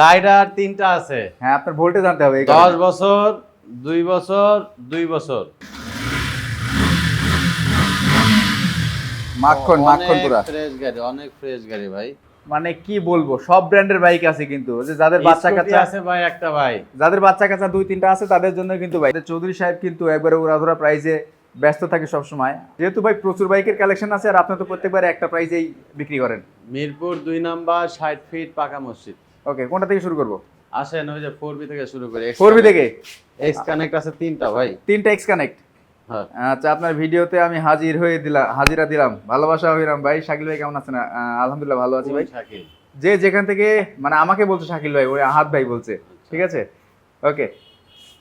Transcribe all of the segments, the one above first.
Rider তিনটা আছে। হ্যাঁ আপনার ভোল্টেজ জানতে হবে দশ বছর দুই বছর দুই বছর। মাখন মাখন পুরা। ফ্রেশ গাড়ি অনেক ফ্রেশ গাড়ি ভাই। মানে কি বলব সব ব্র্যান্ডের বাইক আছে কিন্তু। যে যাদের বাচ্চা কাচ্চা আছে ভাই একটা ভাই। যাদের বাচ্চা কাচ্চা দুই তিনটা আছে তাদের জন্য কিন্তু ভাই চৌধুরী সাহেব কিন্তু একবারে উড়াধুরা প্রাইজে ব্যস্ত থাকে সব সময় যেহেতু ভাই প্রচুর বাইকের কালেকশন আছে আর আপনি তো প্রত্যেকবার একটা প্রাইজেই বিক্রি করেন। মিরপুর দুই নাম্বার ষাট ফিট পাকা মসজিদ। ওকে কোনটা থেকে শুরু করব? আসেন ওই যে ফোর বি থেকে শুরু করে ফোর বি থেকে? এক্স কানেক্ট আছে তিনটা ভাই। তিনটা এক্স কানেক্ট হ্যাঁ। আচ্ছা আপনার ভিডিওতে আমি হাজির হয়ে দিলাম হাজিরা দিলাম। ভালোবাসা হইলাম। ভাই শাকিল ভাই কেমন আছেন? আলহামদুলিল্লাহ ভালো আছি ভাই। শাকিল। যে যেখান থেকে মানে আমাকে বলছে শাকিল ভাই ওই আহাত ভাই বলছে। ঠিক আছে? ওকে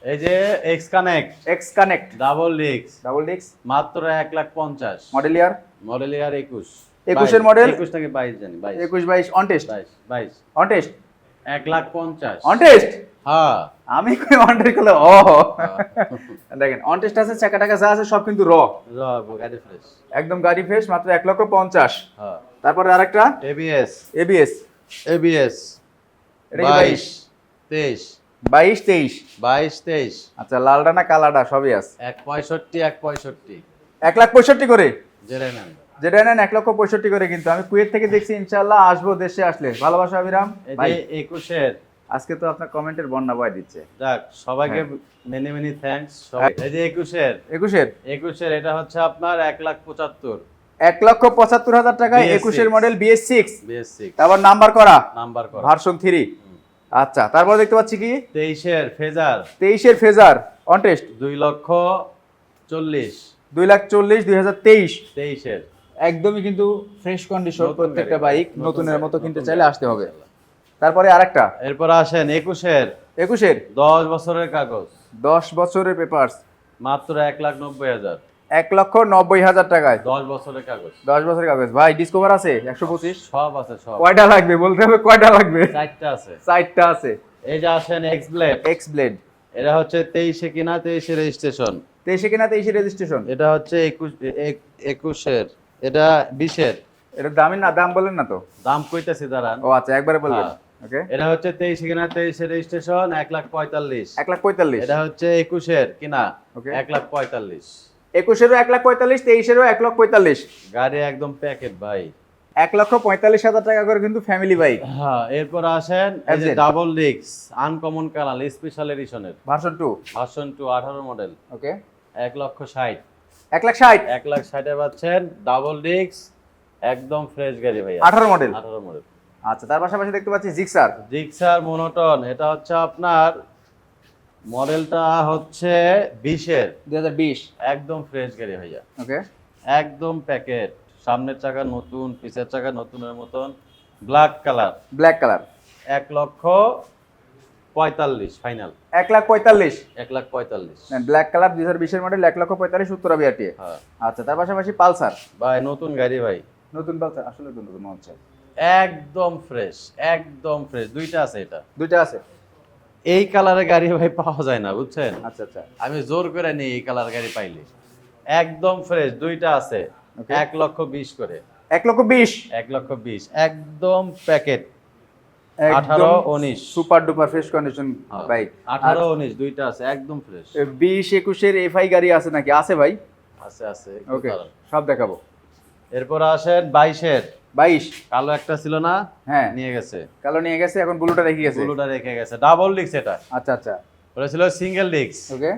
এই যে x connect x connect double ডিক্স ডাবল ডিক্স মাত্র এক লাখ পঞ্চাশ। মডেল ইয়ার মডেল ইয়ার একুশ। 21 এর model? একুশ থেকে বাইশ জানি বাইশ। একুশ বাইশ অন টেস্ট বাইশ বাইশ। অন টেস্ট এক লাখ পঞ্চাশ। অন টেস্ট হ্যাঁ। আমি কই অন টেস্ট করলে? ও। দেখেন অন টেস্ট আছে চাকা টাকা যা আছে সব কিন্তু র র, গাড়ি ফ্রেশ একদম গাড়ি ফ্রেশ মাত্র এক লক্ষ পঞ্চাশ। হ্যাঁ। তারপরে আরেকটা? এবিএস এবিএস এবিএস এটা কি বাইশ? তেইশ। বাইশ তেইশ। বাইশ তেইশ। আচ্ছা লালটা না কালাটা সবই আছে। এক পঁয়ষট্টি এক পঁয়ষট্টি। এক লাখ পঁয়ষট্টি করে? জেনে নেন। যেটা নেন এক লক্ষ পঁয়ষট্টি করে কিন্তু। আমি কুয়েত থেকে দেখছি ইনশাল্লাহ আসব দেশে আসলে। ভালোবাসা অবিরাম এই ভাই একুশের। আজকে তো আপনার কমেন্টের বন্যা বয় দিচ্ছে। যাক সবাইকে মেনি মেনি থ্যাঙ্কস এই যে একুশের। একুশের? একুশের এটা হচ্ছে আপনার এক লাখ পঁচাত্তর। এক লক্ষ পঁচাত্তর হাজার টাকায় একুশের model BS six BS six তারপর নাম্বার করা। নাম্বার করা। ভার্সন থ্রি আচ্ছা তারপর দেখতে পাচ্ছি কি? তেইশের ফেজার। তেইশের ফেজার অন টেস্ট দুই লক্ষ চল্লিশ। দুই লাখ চল্লিশ দুই হাজার তেইশ। তেইশের। একদমই কিন্তু ফ্রেশ কন্ডিশন প্রত্যেকটা বাইক নতুনের মতো কিনতে চাইলে আসতে হবে। তারপরে আরেকটা। এরপর আসেন একুশের। একুশের? দশ বছরের কাগজ। দশ বছরের পেপারস মাত্র এক লাখ নব্বই হাজার। এক লক্ষ নব্বই হাজার টাকায়। দশ বছরের কাগজ। দশ বছরের কাগজ। ভাই ডিসকভার আছে? একশো পঁচিশ? সব আছে সব। কয়টা লাগবে? বলতে হবে কয়টা লাগবে? চারটা আছে। চারটা আছে। এই যে আসেন এক্স ব্লেড এক্স ব্লেড এটা হচ্ছে তেইশে কিনা তেইশে রেজিস্ট্রেশন তেইশে কিনা তেইশে রেজিস্ট্রেশন এটা হচ্ছে একুশ এক- একুশের। এটা বিশের। এটা দামি না দাম বলেন না তো। দাম কইতেছি দাঁড়ান। ও আচ্ছা একবারে বলবেন। হ্যাঁ। ওকে। এটা হচ্ছে তেইশে কিনা তেইশে রেজিস্ট্রেশন এক লাখ পঁয়তাল্লিশ। এক লাখ পঁয়তাল্লিশ। এটা হচ্ছে একুশের কিনা. এক লাখ পঁয়তাল্লিশ। একুশেরও এক লাখ পঁয়তাল্লিশ তেইশেরও এক লক্ষ পঁয়তাল্লিশ। গাড়ি একদম প্যাকেট ভাই। এক লক্ষ পঁয়তাল্লিশ হাজার টাকা করে কিন্তু ফ্যামিলি বাইক হ্যাঁ এরপর আসেন এই যে ডাবল ডিক্স আনকমন কালার স্পেশাল এডিশনের ভার্সন টু ভার্সন টু আঠারো মডেল ওকে। এক লক্ষ ষাট। এক লাখ ষাট। এক লাখ ষাটে পাচ্ছেন ডাবল ডিক্স একদম ফ্রেশ গাড়ি ভাই আঠারো মডেল আঠারো মডেল আচ্ছা তার পাশাপাশি দেখতে পাচ্ছি জিক্সার জিক্সার মোনোটন এটা হচ্ছে আপনার মডেলটা হচ্ছে বিশের। দুই হাজার বিশ। একদম ফ্রেশ গাড়ি ভাইয়া। ওকে। একদম প্যাকেট সামনের চাকা নতুন পিছের চাকা নতুনের মতন ব্ল্যাক কালার ব্ল্যাক কালার এক লক্ষ পঁয়তাল্লিশ ফাইনাল এক লাখ পঁয়তাল্লিশ? এক লাখ পঁয়তাল্লিশ। ব্ল্যাক কালার দুই হাজার বিশের মডেল এক লক্ষ পঁয়তাল্লিশ উত্তরা বিআরটি হ্যাঁ। আচ্ছা তার পাশাপাশি পালসার? ভাই নতুন গাড়ি ভাই। নতুন পালসার? আসলে তো নতুন মনে হচ্ছে। একদম ফ্রেশ একদম ফ্রেশ দুইটা আছে এটা। দুইটা আছে? এই কালারের গাড়ি ভাই পাওয়া যায় না বুঝছেন? আচ্ছা আচ্ছা। আমি জোর করে নিই এই কালার গাড়ি পাইলে। একদম ফ্রেশ দুইটা আছে। এক লক্ষ বিশ করে। এক লক্ষ বিশ? এক লক্ষ বিশ একদম প্যাকেট আঠারো উনিশ। Super duper fresh condition bike আঠারো উনিশ দুইটা আছে একদম ফ্রেশ বিশ একুশের এফআই গাড়ি আছে নাকি? আছে ভাই? আছে আছে ওকে সব দেখাবো। এরপর আসেন বাইশের। বাইশ। কালো একটা ছিল না? হ্যাঁ। নিয়ে গেছে। কালো নিয়ে গেছে এখন ব্লুটা রেখে গেছে। ব্লুটা রেখে গেছে। ডাবল ডিক্স এটা। আচ্ছা আচ্ছা। ওটা ছিল সিঙ্গেল ডিক্স ওকে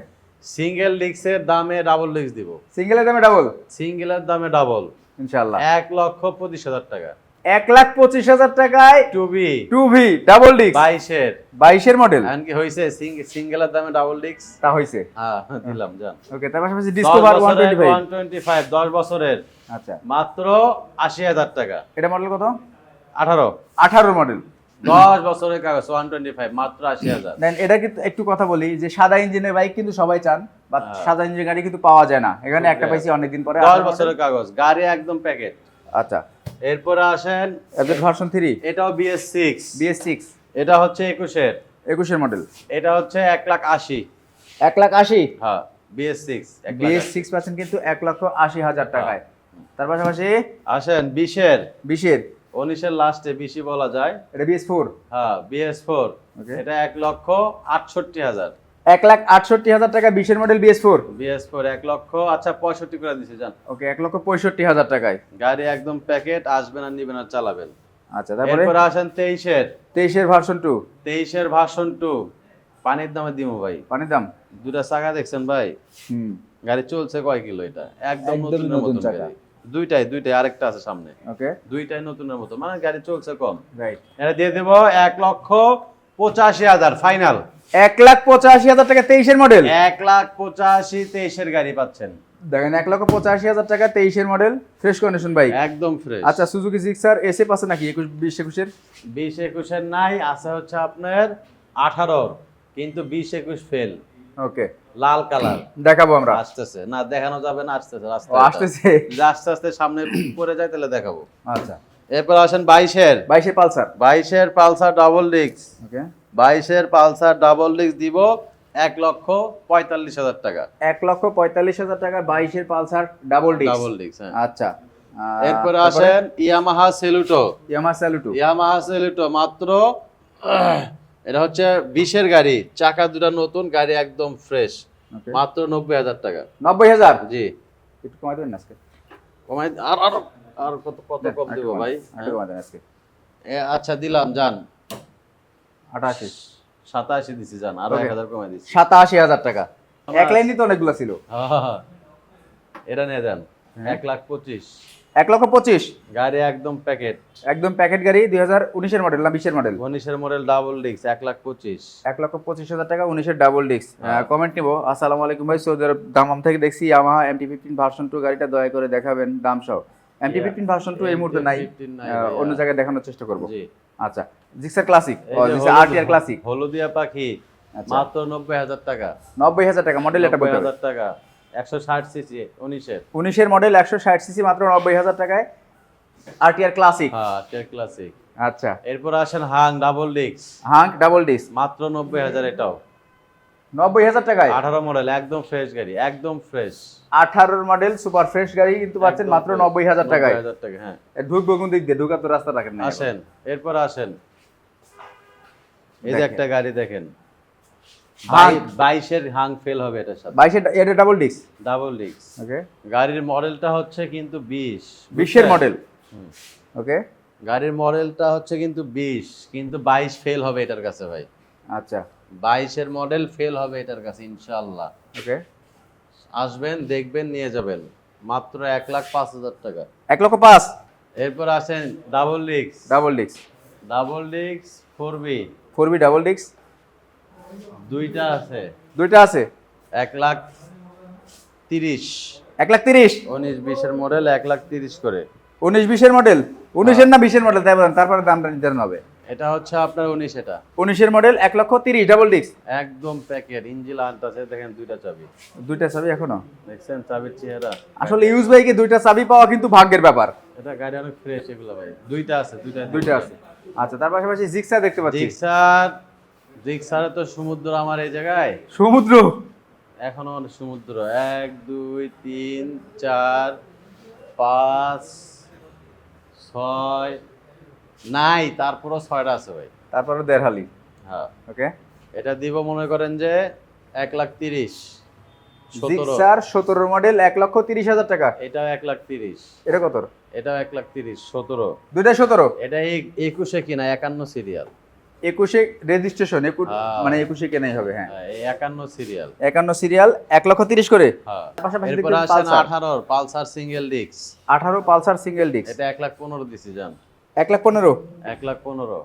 সিঙ্গেল ডিক্সের দামে ডাবল ডিক্স দিব। সিঙ্গেলের দামে ডাবল সিঙ্গেলের দামে ডাবল ইনশাল্লাহ এক লক্ষ পঁচিশ হাজার টাকা। এক লাখ পঁচিশ হাজার টাকায় two B two V double disc. বাইশের। বাইশের মডেল এমনকি হয়েছে সিঙ্গেলের দামে ডাবল ডিক্স তা হয়েছে হ্যাঁ দিলাম জান ওকে তার পাশাপাশি Discover one twenty five one twenty five দশ বছরের। আচ্ছা। মাত্র আশি হাজার টাকা। এটা মডেল কত? আঠারো। আঠারো মডেল দশ বছরের কাগজ ওয়ান টোয়েন্টি ফাইভ মাত্র আশি হাজার। দেন এটা কিন্তু একটু কথা বলি যে সাদা ইঞ্জিনের বাইক কিন্তু সবাই চান বা হ্যাঁ। সাদা ইঞ্জিনের গাড়ি কিন্তু পাওয়া যায় না। এখানে একটা। পাইছি অনেকদিন পরে দশ বছরের কাগজ গাড়ি একদম প্যাকেট আচ্ছা। এরপরে আসেন এফজেড ভার্সন থ্রি এটাও বিএস সিক্স বিএস সিক্স এটা হচ্ছে একুশের। একুশের মডেল এটা হচ্ছে এক লাখ আশি। এক লাখ আশি? হ্যাঁ BS six BS six percent কিন্তু এক লক্ষ আশি হাজার টাকায়। তার পাশাপাশি আসেন বিশের। বিশের। উনিশের লাস্টে বেশি বলা যায়। এটা বিএস ফোর হ্যাঁ বিএস ফোর এটা এক লক্ষ আটষট্টি হাজার। এক লাখ আটষট্টি হাজার টাকা বিশের model BS four BS four এক লক্ষ আচ্ছা পঁয়ষট্টি করে দিছে যান ওকে এক লক্ষ পঁয়ষট্টি হাজার টাকায়। গাড়ি একদম প্যাকেট আসবেন আর নিবেন আর চালাবেন। আচ্ছা তারপরে? এরপরে আসেন তেইশের। তেইশের ভার্সন টু তেইশের ভার্সন টু পানির দামে দিমু ভাই। পানির দাম? দুটা চাকা দেখছেন ভাই? হুম। গাড়ি চলছে কয় কিলো এটা? একদম নতুন মতন চাকা। দুইটাই দুইটাই আরেকটা আছে সামনে। ওকে। দুইটাই নতুনের মতো মানে গাড়ি চলছে কম। রাইট এটা দিয়ে দেব এক লক্ষ পঁচাশি হাজার ফাইনাল এক লাখ পঁচাশি হাজার টাকা তেইশের মডেল। এক লাখ পঁচাশি তেইশের গাড়ি পাচ্ছেন। দেখেন এক লক্ষ পঁচাশি হাজার টাকা তেইশের মডেল। ফ্রেশ কন্ডিশন বাইক একদম ফ্রেশ আচ্ছা সুজুকি জিক্সার এসে পাচ্ছে নাকি? একুশ বিশ একুশের? বিশ একুশের নাই আছে হচ্ছে আপনার আঠারো কিন্তু বিশ একুশ ফেল ওকে লাল কালার। দেখাবো আমরা। আসতেছে। না দেখানো যাবে না আসতেছে আসতেছে। আস্তে আস্তে সামনে পড়ে যায় তাহলে দেখাবো। আচ্ছা। এরপর আসেন বাইশের। বাইশে পালসার। বাইশের পালসার ডাবল ডিস্ক ওকে বাইশের পালসার ডাবল ডিস্ক দিব এক লক্ষ পঁয়তাল্লিশ হাজার টাকা। এক লক্ষ পঁয়তাল্লিশ হাজার টাকা বাইশের Pulsar double disc. Double disc হ্যাঁ। আচ্ছা। এরপরে আসেন Yamaha Saluto. Yamaha Saluto Yamaha Saluto মাত্র এটা হচ্ছে বিশের গাড়ি চাকা দুটা নতুন গাড়ি একদম ফ্রেশ। মাত্র নব্বই হাজার টাকা। নব্বই হাজার? জি। একটু কমাই দেবেন আজকে? কমাই আর আর আর কত কত কম দিব ভাই? আজকে। আচ্ছা দিলাম যান। আটাশি সাতাশি দিছি যান আরও এক হাজার কমাই দিচ্ছি সাতাশি হাজার টাকা। এক লাইনই তো অনেকগুলো ছিল। এটা নিয়ে দেন হ্যাঁ। এক লাখ পঁচিশ। এক লক্ষ পঁচিশ। গাড়ি একদম প্যাকেট একদম প্যাকেট গাড়ি দুই হাজার উনিশের মডেল না বিশের মডেল উনিশের মডেল ডাবল ডিস্ক এক লাখ পঁচিশ। এক লক্ষ পঁচিশ হাজার টাকা উনিশের ডাবল ডিস্ক। কমেন্ট নিবো। আসসালামু আলাইকুম ভাই সৌদি আরব দামাম থেকে দেখছি Yamaha MT fifteen version two গাড়িটা দয়া করে দেখাবেন দাম সহ। এমটি. ফিফটিন ভার্সন টু এই মুহূর্তে নাই। MT-15 নাই আহ, ভাইয়া। অন্য জায়গায় দেখানোর চেষ্টা করব। আচ্ছা। জিক্সার ক্লাসিক আরটিআর ক্লাসিক হলুদিয়া পাখি আচ্ছা। মাত্র নব্বই হাজার টাকা। নব্বই হাজার টাকা মডেল এটা নব্বই হাজার টাকা একশো ষাট সিসি উনিশের। উনিশের মডেল একশো ষাট সিসি মাত্র নব্বই হাজার টাকায় আরটিআর ক্লাসিক টের ক্লাসিক আচ্ছা। এরপর আসেন Hunk double disc. Hunk double disc. মাত্র নব্বই হাজার এটাও। নব্বই হাজার টাকায়। আঠারো মডেল একদম ফ্রেশ গাড়ি একদম ফ্রেশ আঠারোর মডেল সুপার ফ্রেশ গাড়ি কিন্তু পাচ্ছেন মাত্র নব্বই হাজার টাকায়। হাজার টাকা হ্যাঁ। ঢুকবো কোন দিক দিয়ে? ঢুকার তো রাস্তা রাখেন আসেন এরপর আসেন। এই যে একটা গাড়ি দেখেন। বাইশের হাং ফেল হবে এটার সাথে। বাইশে এটা double disc double disc okay গাড়ির মডেলটা হচ্ছে কিন্তু বিশ। বিশের মডেল। ওকে গাড়ির মডেলটা হচ্ছে কিন্তু বিশ কিন্তু বাইশ ফেল হবে এটার কাছে ভাই। আচ্ছা। বাইশের মডেল ফেল হবে এটার কাছে ইনশাল্লাহ ওকে আসবেন দেখবেন নিয়ে যাবেন। মাত্র এক লাখ পাঁচ হাজার টাকা। এক লক্ষ পাঁচ? এরপর আসেন double disc double disc double disc four B four B double disc দুইটা আছে। দুইটা আছে? এক লাখ তিরিশ। এক লাখ তিরিশ? উনিশ বিশের মডেল এক লাখ তিরিশ করে। উনিশ বিশের মডেল উনিশের না বিশের মডেল তাই বলেন তারপরে দামটা নির্ধারণ হবে। এটা হচ্ছে আপনার উনিশ এটা। উনিশের মডেল এক লক্ষ তিরিশ ডাবল ডিস্ক একদম প্যাকেট ইঞ্জিল আনতেছে দেখেন দুইটা চাবি। দুইটা চাবি এখনও? দেখছেন চাবির চেহারা? আসলে ইউজ বাইকে দুইটা চাবি পাওয়া কিন্তু ভাগ্যের ব্যাপার। এটা গাড়ি অনেক ফ্রেশ এগুলো ভাই। দুইটা আছে দুইটা দুইটা আছে। আচ্ছা তার পাশাপাশি জিক্সা দেখতে পাচ্ছি। জিক্সার জিক্সারে তো সমুদ্র আমার এই জায়গায়। সমুদ্র? এখনও সমুদ্র। এক দুই তিন চার পাঁচ ছয় নাই তারপরও ছয়টা আছে ভাই। তারপরে দেড়হালি হ্যাঁ। ওকে এটা দিব মনে করেন যে এক লাখ তিরিশ। জিক্সার সতেরো মডেল এক লক্ষ তিরিশ হাজার টাকা। এটাও এক লাখ তিরিশ। এটা কত? এটাও এক লাখ তিরিশ সতেরো। দুইটা সতেরো? এটা একুশে কিনা একান্ন সিরিয়াল একুশে রেজিস্ট্রেশন হ্যাঁ। মানে একুশে কেনাই হবে হ্যাঁ। একান্ন সিরিয়াল একান্ন সিরিয়াল এক লক্ষ তিরিশ করে। হ্যাঁ। এরপর আসেন। আঠারোর পালসার সিঙ্গেল ডিস্ক আঠারো পালসার সিঙ্গেল ডিস্ক এটা এক লাখ পনেরো দিছি যান এক লাখ পনেরো? এক লাখ পনেরো।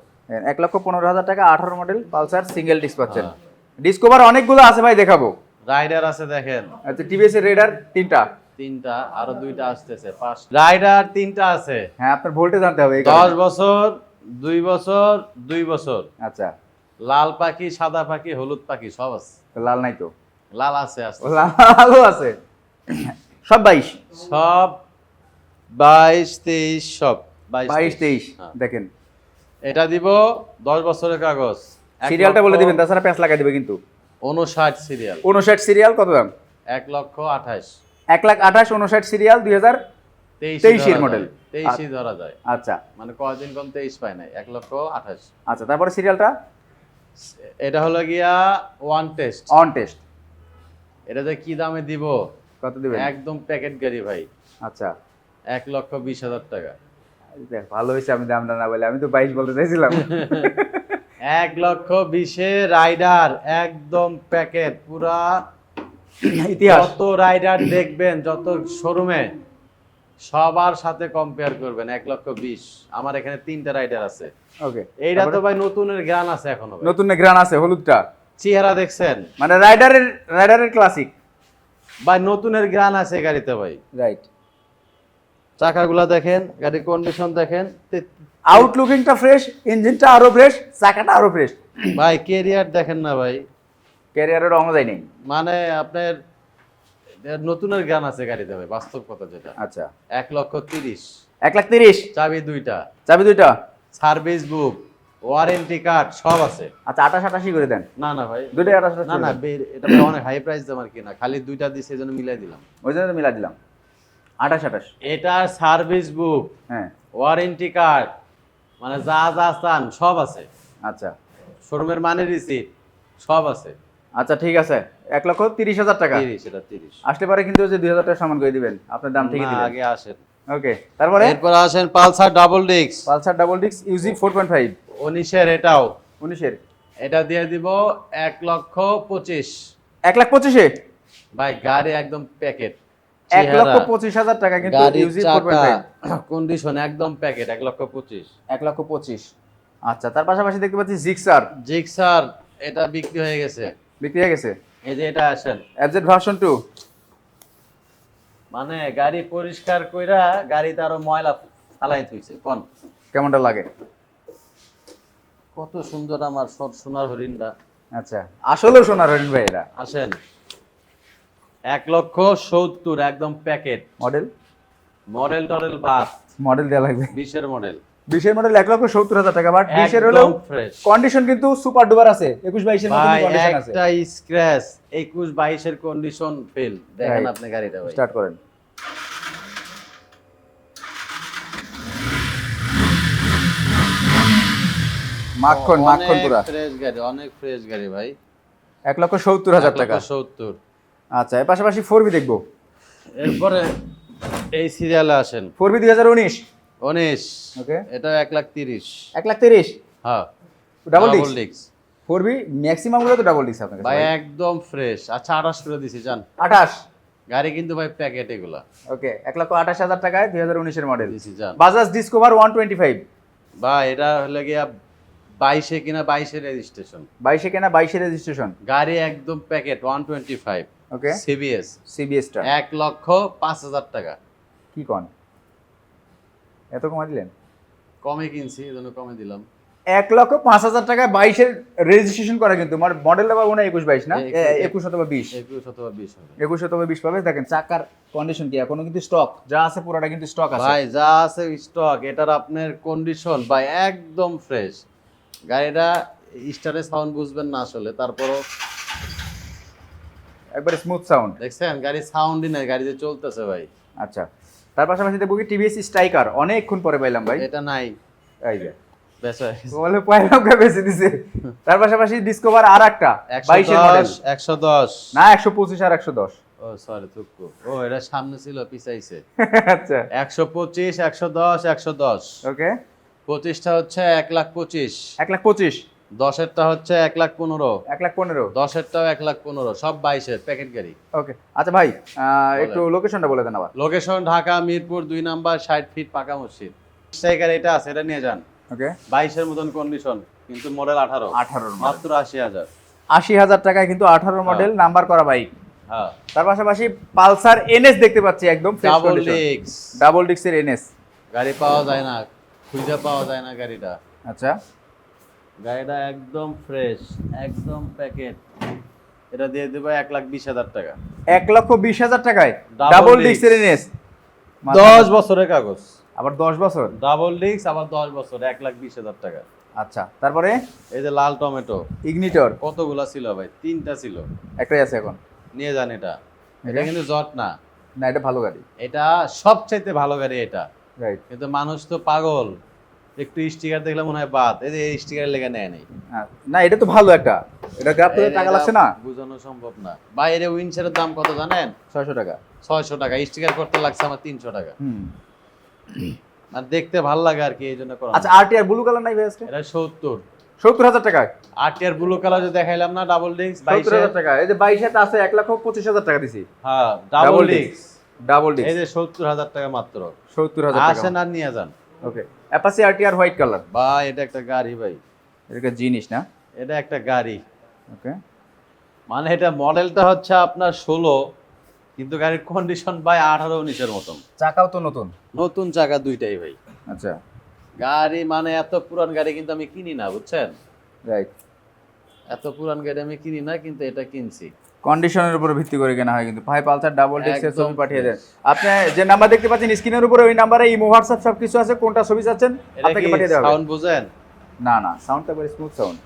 এক লক্ষ পনেরো হাজার টাকা আঠারো মডেল পালসার সিঙ্গেল ডিস্ক পাচ্ছেন। হ্যাঁ। ডিসকভার অনেকগুলো আছে ভাই দেখাবো। রাইডার আছে দেখেন। আচ্ছা টিভিএস এর রেডার তিনটা? তিনটা আরও দুইটা আসতেছে পাঁচ রাইডার তিনটা আছে। হ্যাঁ আপনার ভোল্টেজ জানতে হবে এই দশ কারণে। বছর দুই বছর দুই বছর। আচ্ছা। লাল পাখি সাদা পাখি হলুদ পাখি সব আছে। লাল নাই তো? লাল আছে লালও আছে। সব বাইশ? সব বাইশ তেইশ সব। বাইশ তেইশ। হ্যাঁ। দেখেন। এটা দিব দশ বছরের কাগজ। সিরিয়ালটা বলে দিবেন তাছাড়া প্যাঁচ লাগাই দিবে কিন্তু। উনষাট সিরিয়াল। উনষাট সিরিয়াল কত দাম? এক লক্ষ আঠাশ। এক লাখ আঠাশ উনষাট সিরিয়াল দুই হাজার তেইশ তেইশের মডেল তেইশই ধরা যায়। আচ্ছা। মানে কদিন কম তেইশ পায় নাই এক লক্ষ আঠাশ। আচ্ছা তারপরে সিরিয়ালটা? এটা হলো গিয়া ওয়ান টেস্ট। On test. এটা যে কি দামে দিব? কত দিবেন? একদম প্যাকেট গাড়ি ভাই। আচ্ছা। এক লক্ষ বিশ হাজার টাকা। দেখ ভালো হয়েছে আমি দামটা না বলে আমি তো বাইশ বলতে চাইছিলাম। এক লক্ষ বিশে রাইডার একদম প্যাকেট পুরা ইতিহাস। যত রাইডার দেখবেন যত শোরুমে সবার সাথে কম্পেয়ার করবেন এক লক্ষ বিশ। আমার এখানে তিনটা রাইডার আছে। ওকে এইটা তো ভাই নতুনের গ্রান আছে এখনও ভাই। নতুন গ্রান আছে হলুদটা। চেহারা দেখছেন? মানে রাইডারের রাইডারের ক্লাসিক ভাই নতুনের গ্রান আছে গাড়িতে ভাই। রাইট চাকাগুলা দেখেন গাড়ির কন্ডিশন দেখেন। আউটলুকিংটা ফ্রেশ ইঞ্জিনটা আরও ফ্রেশ চাকাটা আরও ফ্রেশ ভাই কেরিয়ার দেখেন না ভাই। ক্যারিয়ারের রঙ যায় নেই মানে আপনার নতুনের গান আছে গাড়িতে ভাই বাস্তব কথা যেটা। আচ্ছা। এক লক্ষ তিরিশ। এক লাখ তিরিশ? চাবি দুইটা। চাবি দুইটা? সার্ভিস বুক ওয়ারেন্টি কার্ড সব আছে। আচ্ছা আটাশ আটাশি করে দেন। না না ভাই। দুইটা আটাশ না না এটা অনেক হাই প্রাইস আমার কিনা খালি দুইটা দিছে এই জন্য মিলাই দিলাম। ওই জন্য মিলাই দিলাম। আটাশ আটাশ এটার সার্ভিস বুক হ্যাঁ। ওয়ারেন্টি কার্ড মানে যা যা চান সব আছে। আচ্ছা। শোরুমের মানে রিসিট সব আছে। আচ্ছা ঠিক আছে। এক লক্ষ তিরিশ হাজার টাকা। তিরিশ এটা তিরিশ। আসলে পরে কিন্তু যে দুই হাজার টাকা সামান করে দিবেন। আপনার দাম ঠিকই দিবেন। আগে আসেন। ওকে তারপরে? এরপর আসেন পালসার ডাবল ডিক্স পালসার ডাবল ডিক্স ইউজি ফোর পয়েন্ট ফাইভ উনিশের এটাও। উনিশের। এটা দিয়ে দিব এক লক্ষ পঁচিশ। এক লাখ পঁচিশে? ভাই গাড়ি একদম প্যাকেট এক লক্ষ পঁচিশ হাজার টাকা কিন্তু ইউজি কন্ডিশন একদম প্যাকেট এক লক্ষ পঁচিশ। এক লক্ষ পঁচিশ। আচ্ছা তার পাশাপাশি দেখতে পাচ্ছি জিক্সার জিক্সার এটা বিক্রি হয়ে গেছে। বিক্রি হয়ে গেছে? এই যে এটা আসেন। অ্যাবজেট ভার্সন টু মানে গাড়ি পরিষ্কার কইরা গাড়িতে আরও ময়লা ফালাই থইছে কোন? কেমনটা লাগে? কত সুন্দর আমার সব সোনার হরিণটা। আচ্ছা আসলেও সোনার হরিণ ভাই এরা। আসেন। এক লক্ষ সত্তর একদম প্যাকেট। মডেল? মডেল টডেল বাস। মডেল দেওয়া লাগবে। বিশের মডেল। বিশের মডেল এক লক্ষ সত্তর হাজার টাকা বাট বিশের হলেও কন্ডিশন কিন্তু সুপার ডুবার আছে একুশ বাইশের কন্ডিশন আছে। একটা স্ক্র্যাচ একুশ বাইশের কন্ডিশন ফেল দেখেন আপনি গাড়িটা ভাই। স্টার্ট করেন। মাখন মাখন পুরা। ফ্রেশ গাড়ি অনেক ফ্রেশ গাড়ি ভাই। এক লক্ষ সত্তর হাজার টাকা। সত্তর। আচ্ছা এর পাশাপাশি ফোর বি দেখব। এরপরে এই সিরিয়ালে আসেন। ফোর বি দুই হাজার উনিশ। উনিশ। ওকে। এটা এক লাখ তিরিশ। এক লাখ তিরিশ? হ্যাঁ। Double disc disc four B ম্যাক্সিমামগুলো তো ডাবল ডিস্ক আপনার কাছে ভাই। একদম ফ্রেশ আচ্ছা আঠাশ করে দিছি জান। আঠাশ? গাড়ি কিন্তু ভাই প্যাকেট এগুলা। ওকে এক লক্ষ আঠাশ হাজার টাকায় দুই হাজার উনিশের মডেল দিছি জান। Bajaj Discover one twenty five ভাই এটা হলে গিয়া বাইশে কিনা বাইশে রেজিস্ট্রেশন বাইশে কিনা বাইশে রেজিস্ট্রেশন গাড়ি একদম packet one twenty five okay CBS সিবিএসটা এক লক্ষ পাঁচ হাজার টাকা। কি কন? এত কমা দিলেন? কমে কিনছি এই জন্য কমে দিলাম। এক লক্ষ পাঁচ হাজার টাকায় বাইশের রেজিস্ট্রেশন করা কিন্তু। আমার মডেলটা পাবো না একুশ বাইশ না? একুশ অথবা বিশ। একুশ অথবা বিশ হবে। একুশ অথবা বিশ পাবে। দেখেন চাকার কন্ডিশন কি? এখনও কিন্তু স্টক যা আছে পুরোটা কিন্তু স্টক আছে। ভাই যা আছে স্টক এটার আপনার কন্ডিশন ভাই একদম ফ্রেশ গাড়িটা স্টারে সাউন্ড বুঝবেন না আসলে। তারপরও একবারে স্মুথ সাউন্ড দেখছেন? গাড়ি সাউন্ডই নাই গাড়িতে চলতেছে ভাই। আচ্ছা তার পাশাপাশি দেখব কি টিভিএস স্ট্রাইকার অনেকক্ষণ পরে পাইলাম ভাই। এটা নাই। এই যে। বেশ গেছে। বলে দিছে। তার পাশাপাশি ডিসকভার আর একটা একশো বাইশের মডেল দশ একশো দশ। না একশো পঁচিশ আর একশো দশ। ও সরি ও এটা সামনে ছিল পিছাইছে। আচ্ছা। একশো পঁচিশ একশো দশ একশো দশ। ওকে পঁচিশটা হচ্ছে এক লাখ পঁচিশ। এক লাখ পঁচিশ। দশেরটা হচ্ছে এক লাখ পনেরো। এক লাখ পনেরো। দশেরটাও এক লাখ পনেরো সব বাইশের প্যাকেট গাড়ি। ওকে আচ্ছা ভাই একটু লোকেশনটা বলে দেন আবার। লোকেশন ঢাকা মিরপুর দুই নাম্বার ষাট ফিট পাকা মসজিদ। স্ট্রাইকার এটা আছে এটা নিয়ে যান। ওকে। বাইশের মতন কন্ডিশন কিন্তু মডেল আঠারো। আঠারোর মাত্র আশি হাজার। আশি হাজার টাকায় কিন্তু আঠারো মডেল নাম্বার করা বাইক হ্যাঁ। তার পাশাপাশি পালসার এনএস দেখতে পাচ্ছি একদম ডাবল ডিক্স ডাবল ডিক্সের এনএস গাড়ি পাওয়া যায় না খুঁজে পাওয়া যায় না গাড়িটা। আচ্ছা। গাড়িটা একদম ফ্রেশ একদম প্যাকেট এটা দিয়ে দেবো এক লাখ বিশ হাজার টাকা। এক লক্ষ বিশ হাজার টাকায়? ডাবল। ডিক্সের এনএস দশ বছরের কাগজ। আবার দশ বছর ডাবল ডিক্স আবার দশ বছর এক লাখ বিশ হাজার টাকা। আচ্ছা তারপরে? এই যে লাল টমেটো। ইগনিটর কতগুলা ছিল ভাই? তিনটা ছিল। একটাই আছে এখন। নিয়ে যান এটা। এটা? কিন্তু জট না। না এটা ভালো গাড়ি। এটা সবচাইতে ভালো গাড়ি এটা। রাইট কিন্তু মানুষ তো পাগল। একটু স্টিকার দেখলে মনে হয় বাদ এই যে স্টিকার লেগে নেয় নেই। না এটা তো ভালো একটা। এটা গ্রাফ থেকে টাকা লাগছে না? বোঝানো সম্ভব না। বাইরে উইন্ডশেডের দাম কত জানেন? ছয়শো টাকা। ছয়শো টাকা। স্টিকার করতে লাগছে আমার তিনশো টাকা। হুম। আর দেখতে ভালো লাগে আর কি এই জন্য করা আচ্ছা আরটিআর ব্লু কালার নাই ভাই আজকে? এটা সত্তর। সত্তর হাজার টাকা। আটিয়ার ব্লু কালার যে দেখাইলাম না ডাবল ডিস্ক সত্তর বাইশে হাজার টাকা। এই যে বাইশে আছে এক লক্ষ পঁচিশ হাজার টাকা দিছি। হ্যাঁ ডাবল ডিস্ক ডাবল এই যে সত্তর হাজার টাকা মাত্র। সত্তর হাজার টাকা। আসেন আর নিয়ে যান। Okay Apache RTR white colour বা এটা একটা গাড়ি ভাই। এটা জিনিস না? এটা একটা গাড়ি। ওকে মানে এটা মডেলটা হচ্ছে আপনার ষোলো কিন্তু গাড়ির কন্ডিশন ভাই আঠারো উনিশের মতন। চাকাও তো নতুন? নতুন চাকা দুইটাই ভাই। আচ্ছা। গাড়ি মানে এত পুরান গাড়ি কিন্তু আমি কিনি না বুঝছেন? রাইট এত পুরান গাড়ি আমি কিনি না কিন্তু এটা কিনছি। কন্ডিশনের উপর ভিত্তি করে কেনা হয় কিন্তু। ভাই পালসার ডাবল ডিস্কের ছবি পাঠিয়ে দেন। আপনি যে নাম্বার দেখতে পাচ্ছেন স্ক্রিনের উপরে ওই নাম্বারে ইমো হোয়াটসঅ্যাপ সব কিছু আছে কোনটা ছবি চাচ্ছেন আপনাকে পাঠিয়ে দেওয়া সাউন্ড বুঝেন? না না সাউন্ডটা করে স্মুথ সাউন্ড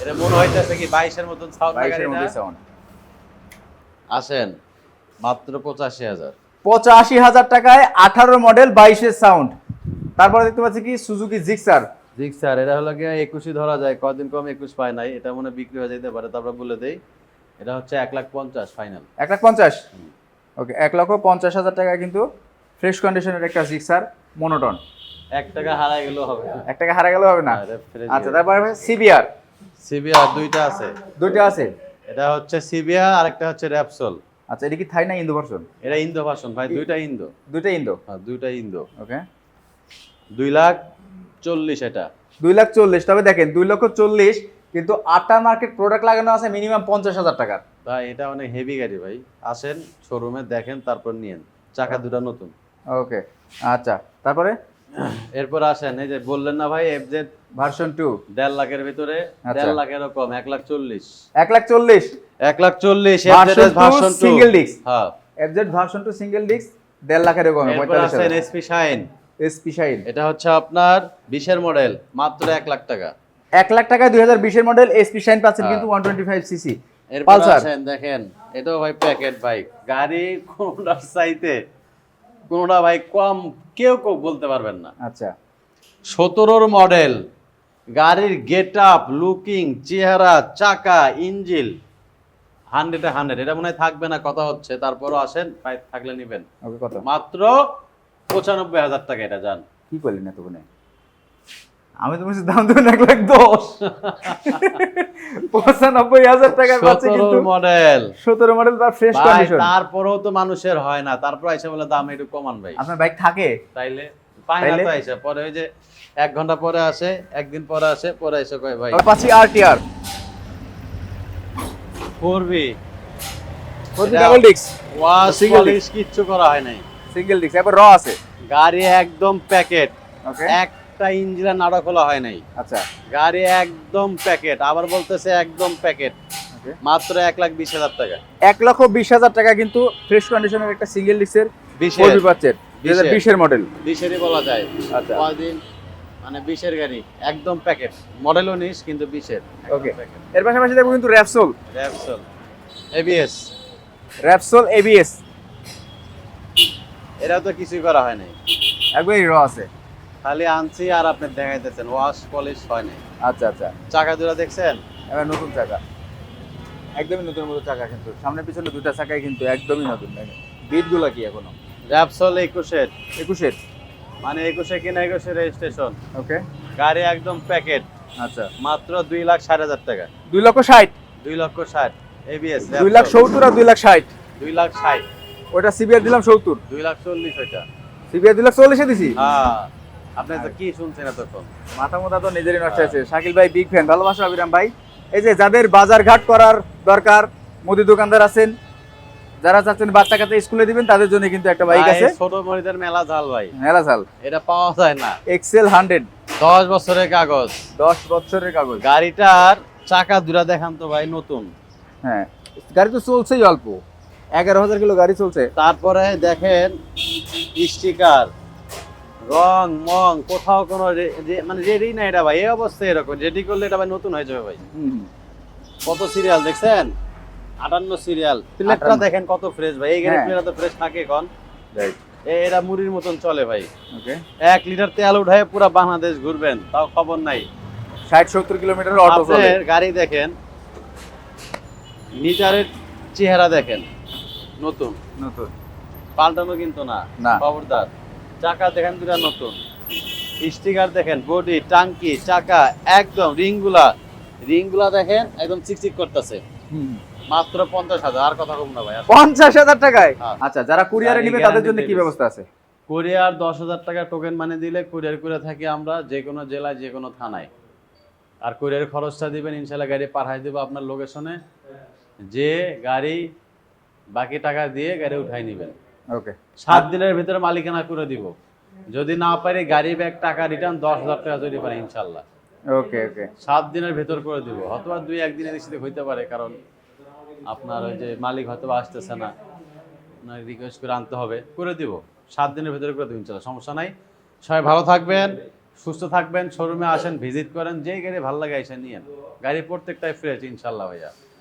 এটা মনে হইতেছে কি বাইশের মতন সাউন্ড বাইশের মধ্যে সাউন্ড আসেন মাত্র পঁচাশি হাজার। পঁচাশি হাজার টাকায় আঠারো মডেল বাইশের সাউন্ড তারপরে দেখতে পাচ্ছি কি সুজুকি জিক্সার জি স্যার এটা হলো গিয়ে একুশই ধরা যায় কদিন কম একুশ পায় নাই এটা মনে বিক্রি হয়ে যেতে পারে তারপরে বলে দেই এটা হচ্ছে এক লাখ পঞ্চাশ ফাইনাল এক লাখ পঞ্চাশ? ওকে এক লক্ষ পঞ্চাশ হাজার টাকা কিন্তু ফ্রেশ কন্ডিশনের একটা জিক্সার মনোটন এক টাকা হারাই গেলেও হবে এক টাকা হারা গেলে হবে না? আচ্ছা তারপরে সিবিআর সিবিআর দুইটা আছে। দুইটা আছে? এটা হচ্ছে সিবিআর আর একটা হচ্ছে র্যাপসোল আচ্ছা এটা কি থাই না ইন্দো ভার্সন এটা ইন্দো ভার্সন ভাই দুইটা ইন্দো দুইটা ইন্দো হ্যাঁ দুইটা ইন্দো ওকে। দুই লাখ চল্লিশ এটা। দুই লাখ চল্লিশ তবে দেখেন দুই লক্ষ চল্লিশ কিন্তু আটা মার্কেট প্রোডাক্ট লাগানো আছে মিনিমাম পঞ্চাশ হাজার টাকার। ভাই এটা অনেক হেভি গাড়ি ভাই। আসেন শোরুমে দেখেন তারপর নিয়েন। চাকা দুটা নতুন। ওকে আচ্ছা তারপরে? এরপর আসেন এই যে বললেন না ভাই এফজেড ভার্সন টু দেড় লাখের ভিতরে আচ্ছা। দেড় লাখেরও কম এক লাখ চল্লিশ। এক লাখ চল্লিশ? এক লাখ চল্লিশ ভার্সন single disc। হ্যাঁ। FZ version two single disc দেড় লাখের কমে এরপর হাজার। এসপি শাইন এসপি শাইন এটা হচ্ছে আপনার বিশের মডেল মাত্র এক লাখ টাকা। এক লাখ টাকায় দুই হাজার বিশের মডেল এসপি শাইন পাচ্ছেন হ্যাঁ। কিন্তু one twenty five CC Pulsar. দেখেন এটাও ভাই প্যাকেট বাইক গাড়ি কোনটার চাইতে কোনটা ভাই কম কেউ কেউ বলতে পারবেন না। আচ্ছা। সতেরোর মডেল গাড়ির গেট আপ লুকিং চেহারা চাকা ইঞ্জিল হান্ড্রেডে হান্ড্রেড এটা মনে হয় থাকবে না কথা হচ্ছে। তারপরও আসেন থাকলে নিবেন। মাত্র পঁচানব্বই হাজার টাকা এটা কি করলেন এতক্ষণে আমি তো বলছি দাম দেবেন এক লাখ দশ। পঁচানব্বই হাজার পাচ্ছে কিন্তু মডেল সতেরো মডেল বা ফ্রেশ কন্ডিশন তারপরেও তো মানুষের হয় না। তারপর এসে বলে দাম একটু কমান ভাই। আপনার বাইক থাকে? তাইলে পায় না তো এসে। পরে ওই যে এক ঘণ্টা পরে আসে একদিন পরে আসে পরে এসে কয় ভাই পাচ্ছি আরটিআর করবি এটা- double disc wash Single polish কিচ্ছু করা হয় নাই। সিঙ্গেল ডিস্ক এবার র আছে? গাড়ি একদম প্যাকেট। ওকে। একটা ইঞ্জিনের নাড়া খোলা হয় নাই। আচ্ছা। গাড়ি একদম প্যাকেট আবার বলতেছে একদম প্যাকেট। মাত্র এক লাখ বিশ হাজার টাকা। এক লক্ষ বিশ হাজার টাকা কিন্তু ফ্রেশ কন্ডিশনের একটা সিঙ্গেল ডিস্কের বিশের। পাচ্ছেন দুই হাজার বিশের। মডেল বিশেরই বলা যায়। আচ্ছা। কদিন মানে বিশের গাড়ি একদম প্যাকেট। মডেলও নিস কিন্তু বিশের। Okay. এর পাশাপাশি দেখব কিন্তু Repsol Repsol ABS Repsol ABS এরা তো কিছুই করা হয় নাই। একবারই র আছে। খালি আনছি আর আপনি দেখাইতেছেন ওয়াশ পলিশ হয় নাই। আচ্ছা আচ্ছা। চাকা দুরা দেখছেন? এবার নতুন চাকা। একদমই নতুন মতো চাকা কিন্তু সামনে পিছনে দুটা চাকাই কিন্তু একদমই নতুন বিটগুলো কি এখনও? র্যাপসল একুশের। একুশের? মানে একুশে কিনা একুশে রেজিস্ট্রেশন ওকে। গাড়ি একদম প্যাকেট আচ্ছা। মাত্র দুই লাখ ষাট হাজার টাকা। দুই লক্ষ ষাট? দুই লক্ষ ষাট। এবিএস দুই লাখ সত্তর আর দুই লাখ ষাট? দুই লাখ ষাট। ওটা সিবিআর দিলাম সত্তর। দুই লাখ চল্লিশ ওইটা। সিবিআর দুই লাখ চল্লিশে দিছি। হ্যাঁ আপনি তো কি শুনছেন এতক্ষণ? মাথা মোথা তো নিজেরই নষ্ট হয়েছে। শাকিল ভাই বিগ ফ্যান ভালোবাসা অবিরাম ভাই। এই যে যাদের বাজার ঘাট করার দরকার মুদি দোকানদার আছেন যারা চাচ্ছেন বাচ্চা কাচ্চা স্কুলে দিবেন তাদের জন্য কিন্তু একটা বাইক আছে। ছোট মরিদের মেলা ঝাল ভাই। মেলা চাল এটা পাওয়া যায় না। এক্সেল হান্ড্রেড দশ বছরের কাগজ। দশ বছরের কাগজ। গাড়িটার চাকা দুরা দেখান তো ভাই নতুন। হ্যাঁ। গাড়ি তো চলছেই অল্প। এগারো হাজার কিলো গাড়ি চলছে। তারপরে দেখেন স্টিকার রং মং কোথাও কোনো মানে রেডি না এটা ভাই এই অবস্থা এরকম। রেডি করলে এটা ভাই নতুন হয়ে যাবে ভাই। কত সিরিয়াল দেখছেন? আটান্ন সিরিয়াল প্লেটটা দেখেন কত ফ্রেশ ভাই। এই গাড়ি হ্যাঁ। প্লেট তো ফ্রেশ থাকে এখন। এরা মুড়ির মতন চলে ভাই। এক লিটার তেল উঠায় পুরো বাংলাদেশ ঘুরবেন তাও খবর নাই। ষাট সত্তর কিলোমিটার অটো গাড়ি দেখেন মিটারের চেহারা দেখেন। নতুন? নতুন। পাল্টানো কিন্তু না। না। খবরদার। চাকা দেখেন দুটা নতুন। স্টিকার দেখেন বডি টাঙ্কি চাকা একদম রিংগুলা। রিংগুলা দেখেন একদম চিকচিক করতেছে। মাত্র পঞ্চাশ হাজার আর কথা কম না ভাই পঞ্চাশ হাজার টাকায়? হ্যাঁ। আচ্ছা যারা কুরিয়ারে নিবে তাদের জন্য কি ব্যবস্থা আছে? কুরিয়ার দশ হাজার টাকা টোকেন মানে দিলে কুরিয়ার করে থাকি আমরা যে কোনো জেলায় যে কোনো থানায়। আর কুরিয়ার খরচটা দিবেন ইনশাল্লাহ গাড়ি পাঠাই দেবো আপনার লোকেশনে যে গাড়ি বাকি টাকা দিয়ে গাড়ি উঠাই নেবেন। ওকে। সাত দিনের ভিতরে মালিকানা করে দিব। যদি না পারি গাড়ি ব্যাগ টাকা রিটার্ন দশ হাজার টাকা যদি পারি ইনশাল্লাহ ওকে ওকে। সাত দিনের ভেতর করে দিব। অথবা দুই একদিনের বেশি হইতে পারে কারণ আপনার ওই যে মালিক হয়তো আসতেছে না। রিকোয়েস্ট করে আনতে হবে। করে দিব। সাত দিনের ভেতরে করে দেবেন চলো সমস্যা নাই। সবাই ভালো থাকবেন সুস্থ থাকবেন শোরুমে আসেন ভিজিট করেন যেই গাড়ি ভালো লাগে এসে নিয়েন। গাড়ি প্রত্যেকটাই ফ্রেশ ইনশাল্লাহ ভাইয়া।